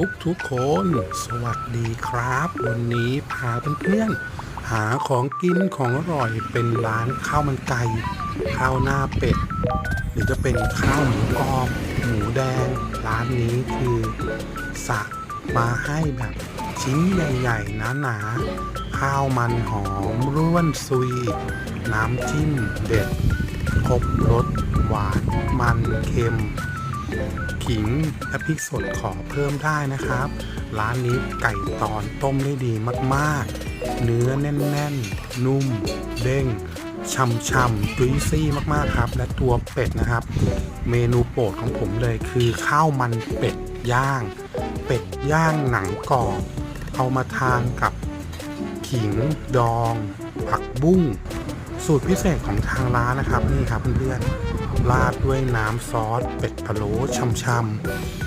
ทุกทุกคน สวัสดีครับ วันนี้พาเพื่อนๆหาของกินของอร่อยเป็นร้านข้าวมันไก่ข้าวหน้าเป็ด หรือจะเป็นข้าวหมูกรอบหมูแดง ร้านนี้คือสะมาให้แบบชิ้นใหญ่ๆหนาๆข้าวมันหอมร่วนซุย น้ำจิ้มเด็ดครบรสหวานมันเค็ม ขิงและพริกสดขอเพิ่มได้นะครับ ร้านนี้ไก่ตอนต้มได้ดีมากๆ เนื้อแน่นๆ นุ่ม เด้งช่ำๆจุยซี่มากๆครับ และตัวเป็ดนะครับ เมนูโปรดของผมเลยคือข้าวมันเป็ดย่าง เป็ดย่างหนังกรอบเอามาทานกับขิงดอง ผักบุ้ง สูตรพิเศษของทางร้านนะครับนี่ครับเพื่อนๆราดด้วยน้ำซอสเป็ดพะโล้ช่ำ